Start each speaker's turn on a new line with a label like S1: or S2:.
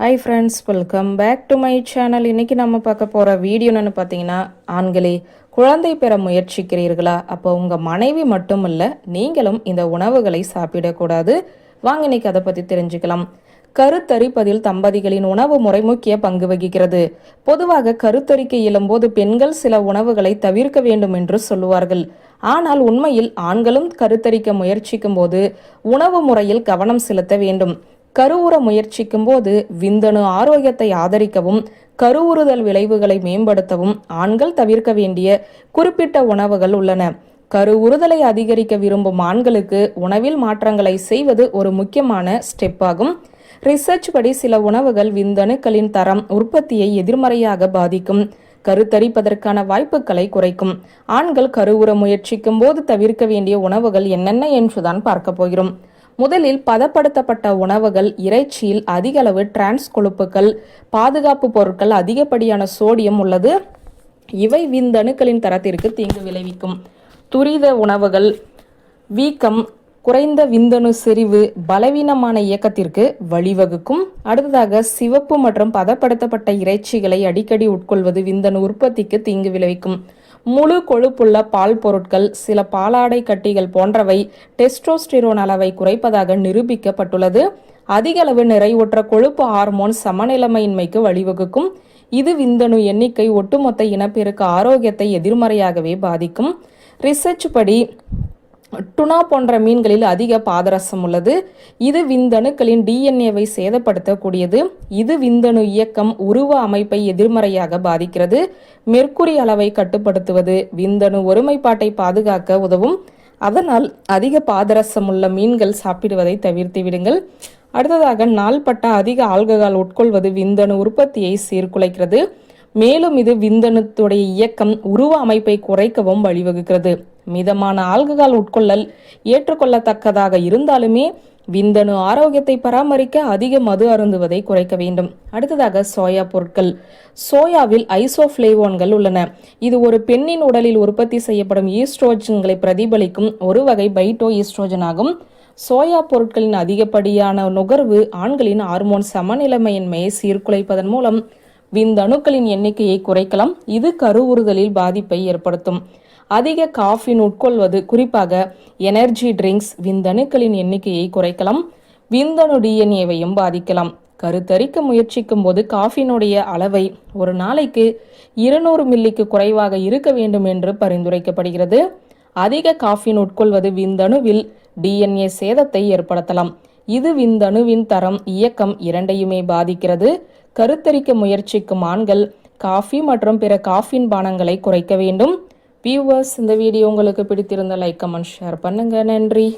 S1: Hi friends welcome back to my channel இன்னைக்கு நம்ம பார்க்க போகிற வீடியோன்னு பார்த்தீங்கன்னா ஆண்களே குழந்தை பெற முயற்சிக்கிறீர்களா? அப்போ உங்கள் மனைவி மட்டும் இல்லை நீங்களும் இந்த உணவுகளை சாப்பிடக்கூடாது. வாங்க இன்னைக்கு அதை பற்றி தெரிஞ்சுக்கலாம். கருத்தரிப்பதில் தம்பதிகளின் உணவு முறை முக்கிய பங்கு வகிக்கிறது. பொதுவாக கருத்தரிக்கை இயலும்போது பெண்கள் சில உணவுகளை தவிர்க்க வேண்டும் என்று சொல்லுவார்கள். ஆனால் உண்மையில் ஆண்களும் கருத்தரிக்க முயற்சிக்கும் போது உணவு முறையில் கவனம் செலுத்த வேண்டும். கருவுற முயற்சிக்கும் போது விந்தணு ஆரோக்கியத்தை ஆதரிக்கவும் கருவுறுதல் விளைவுகளை மேம்படுத்தவும் ஆண்கள் தவிர்க்க வேண்டிய குறிப்பிட்ட உணவுகள் உள்ளன. கருவுறுதலை அதிகரிக்க விரும்பும் ஆண்களுக்கு உணவில் மாற்றங்களை செய்வது ஒரு முக்கியமான ஸ்டெப் ஆகும். ரிசர்ச் படி சில உணவுகள் விந்தணுக்களின் தரம் உற்பத்தியை எதிர்மறையாக பாதிக்கும். கருத்தரிப்பதற்கான வாய்ப்புகளை குறைக்கும். ஆண்கள் கருவுற முயற்சிக்கும் போது தவிர்க்க வேண்டிய உணவுகள் என்னென்ன என்றுதான் பார்க்க போகிறோம். முதலில் பதப்படுத்தப்பட்ட உணவுகள் இறைச்சியில் அதிக அளவு டிரான்ஸ் கொழுப்புகள் பாதுகாப்பு பொருட்கள் அதிகப்படியான சோடியம் உள்ளது. இவை விந்தணுக்களின் தரத்திற்கு தீங்கு விளைவிக்கும். துரித உணவுகள் வீக்கம் குறைந்த விந்தணு செறிவு பலவீனமான இயக்கத்திற்கு வழிவகுக்கும். அடுத்ததாக சிவப்பு மற்றும் பதப்படுத்தப்பட்ட இறைச்சிகளை அடிக்கடி உட்கொள்வது விந்தணு உற்பத்திக்கு தீங்கு விளைவிக்கும். முழு கொழுப்புள்ள பால் பொருட்கள் சில பாலாடை கட்டிகள் போன்றவை டெஸ்டோஸ்டிரோன் அளவை குறைப்பதாக நிரூபிக்கப்பட்டுள்ளது. அதிக அளவு நிறைவுற்ற கொழுப்பு ஹார்மோன் சமநிலைமையின்மைக்கு வழிவகுக்கும். இது விந்தணு எண்ணிக்கை ஒட்டுமொத்த இனப்பெருக்க ஆரோக்கியத்தை எதிர்மறையாகவே பாதிக்கும். ரிசர்ச் படி டுனா போன்ற மீன்களில் அதிக பாதரசம் உள்ளது. இது விந்தணுக்களின் டிஎன்ஏவை சேதப்படுத்தக்கூடியது. இது விந்தணு இயக்கம் உருவ அமைப்பை எதிர்மறையாக பாதிக்கிறது. மெர்க்குரி அளவை கட்டுப்படுத்துவது விந்தணு ஒருமைப்பாட்டை பாதுகாக்க உதவும். அதனால் அதிக பாதரசம் உள்ள மீன்கள் சாப்பிடுவதை தவிர்த்து விடுங்கள். அடுத்ததாக நாள்பட்ட அதிக ஆல்கஹால் உட்கொள்வது விந்தணு உற்பத்தியை சீர்குலைக்கிறது. மேலும் இது விந்தணுத்துடைய இயக்கம் உருவ அமைப்பை குறைக்கவும் வழிவகுக்கிறது. மிதமான ஆல்கஹால் உட்கொள்ளல் ஏற்றுக்கொள்ளத்தக்கதாக இருந்தாலுமே விந்தணு ஆரோக்கியத்தை பராமரிக்க அதிக மது அருந்துவதை குறைக்க வேண்டும். அடுத்ததாக சோயா பொருட்கள். சோயாவில் ஐசோஃப்ளேவோன்கள் உள்ளன. இது ஒரு பெண்ணின் உடலில் உற்பத்தி செய்யப்படும் ஈஸ்ட்ரோஜன்களை பிரதிபலிக்கும் ஒரு வகை பைட்டோ ஈஸ்ட்ரோஜன் ஆகும் சோயா பொருட்களின் அதிகப்படியான நுகர்வு ஆண்களின் ஹார்மோன் சமநிலைமையின்மையை சீர்குலைப்பதன் மூலம் விந்தணுக்களின் எண்ணிக்கையை குறைக்கலாம். இது கருவுறுதலில் பாதிப்பை ஏற்படுத்தும். அதிக காஃபின் உட்கொள்வது குறிப்பாக எனர்ஜி ட்ரிங்க்ஸ் விந்தணுக்களின் எண்ணிக்கையை குறைக்கலாம். விந்தணு டிஎன்ஏவையும் பாதிக்கலாம். கருத்தரிக்க முயற்சிக்கும் போது காஃபினுடைய அளவை ஒரு நாளைக்கு இருநூறு மில்லிக்கு குறைவாக இருக்க வேண்டும் என்று பரிந்துரைக்கப்படுகிறது. அதிக காஃபின் உட்கொள்வது விந்தணுவில் டிஎன்ஏ சேதத்தை ஏற்படுத்தலாம். இது விந்தணுவின் தரம் இயக்கம் இரண்டையுமே பாதிக்கிறது. கருத்தரிக்க முயற்சிக்கும் ஆண்கள் காஃபி மற்றும் பிற காஃபின் பானங்களை குறைக்க வேண்டும். வியூவர்ஸ் இந்த வீடியோ உங்களுக்கு பிடித்திருந்த லைக் கமெண்ட் ஷேர் பண்ணுங்க. நன்றி.